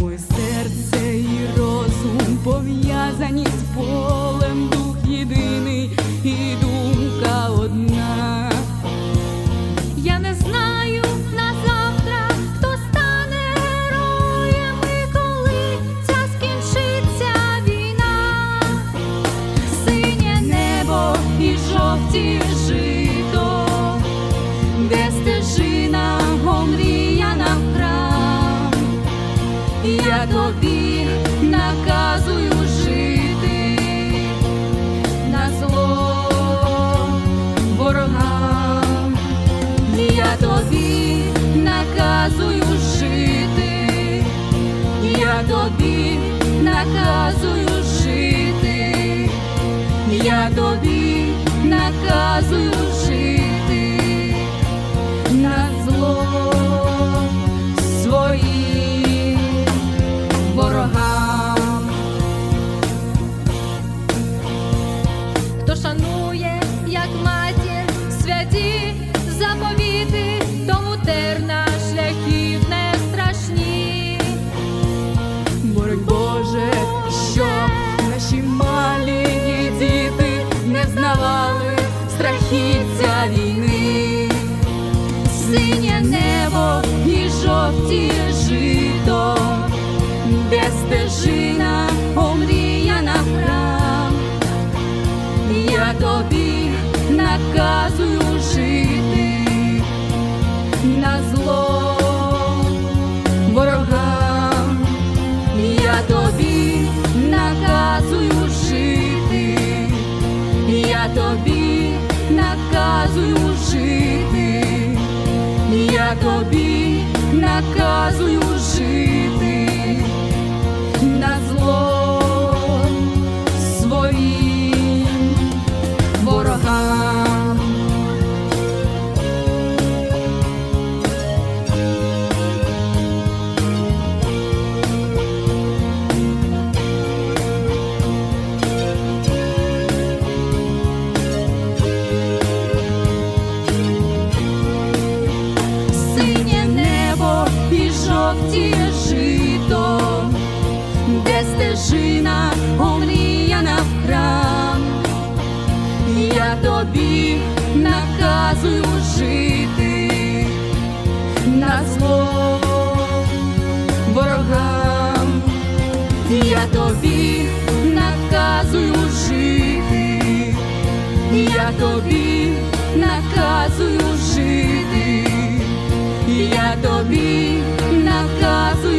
Моє серце і розум пов'язані з полем, дух єдиний і думка одна. Я не знаю на завтра, хто стане героєм коли ця скінчиться війна, синє небо і жовті життя. Тобі наказую жити. На зло ворогам, я тобі наказую жити, я тобі наказую жити, я тобі як матір, святі заповіти, тому терна шляхів не страшні. Бороть Боже, щоб наші малі діти не знавали страхіття війни, синє небо і жовті жито, де стежина омріяна храм. Я тобі наказую жити на зло ворогам. Я тобі наказую жити, я тобі наказую жити, я тобі наказую жити і жовті жито, де стежина омріяна в храм. Я тобі наказую жити на зло ворогам. Я тобі наказую жити, я тобі наказую жити, я тобі наказую.